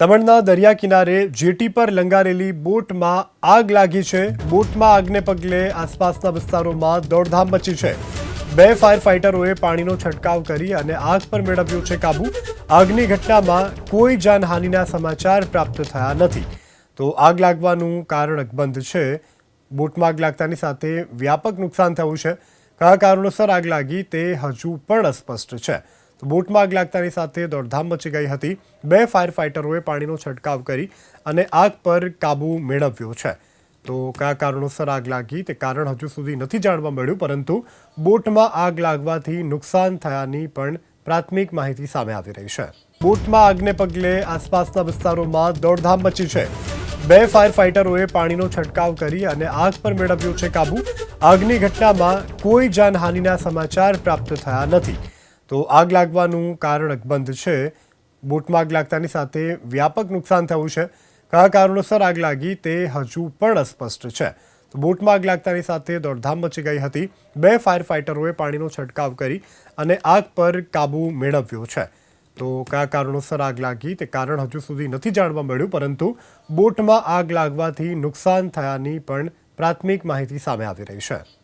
દમણના દરિયા કિનારે જેટી પર લંગારેલી બોટમાં આગ લાગી છે. બોટમાં આગને પગલે આસપાસના વિસ્તારોમાં દોડધામ મચી છે. બે ફાયર ફાઇટરોએ પાણીનો છંટકાવ કરી અને આગ પર મેળવ્યો છે કાબુ. આગની ઘટનામાં કોઈ જાનહાનિના સમાચાર પ્રાપ્ત થયા નથી. તો આગ લાગવાનું કારણ અકબંધ છે. બોટમાં આગ લાગતાની સાથે વ્યાપક નુકસાન થયું છે. કયા કારણોસર આગ લાગી તે હજુ પણ અસ્પષ્ટ છે. બોટમાં આગ લાગતાની સાથે દોડધામ મચી ગઈ હતી. બે ફાયર ફાઇટરોએ પાણીનો છંટકાવ કરી અને આગ પર કાબુ મેળવ્યો છે. તો કયા કારણોસર આગ લાગી તે કારણ હજુ સુધી નથી જાણવા મળ્યું, પરંતુ બોટમાં આગ લાગવાથી નુકસાન થયાની પણ પ્રાથમિક માહિતી સામે આવી રહી છે. બોટમાં આગને પગલે આસપાસના વિસ્તારોમાં દોડધામ મચી છે. બે ફાયર ફાઇટરોએ પાણીનો છંટકાવ કરી અને આગ પર મેળવ્યો છે કાબુ. આગની ઘટનામાં કોઈ જાનહાનિના સમાચાર પ્રાપ્ત થયા નથી. તો આગ લાગવાનું કારણ અકબંધ છે. બોટમાં આગ લાગતાની સાથે વ્યાપક નુકસાન થયું છે. કયા કારણોસર આગ લાગી તે હજુ પણ અસ્પષ્ટ છે. તો બોટમાં આગ લાગતાની સાથે દોડધામ મચી ગઈ હતી. બે ફાયર ફાઇટરોએ પાણીનો છંટકાવ કરી અને આગ પર કાબુ મેળવ્યો છે. તો કયા કારણોસર આગ લાગી તે કારણ હજુ સુધી નથી જાણવા મળ્યું, પરંતુ બોટમાં આગ લાગવાથી નુકસાન થયાની પણ પ્રાથમિક માહિતી સામે આવી રહી છે.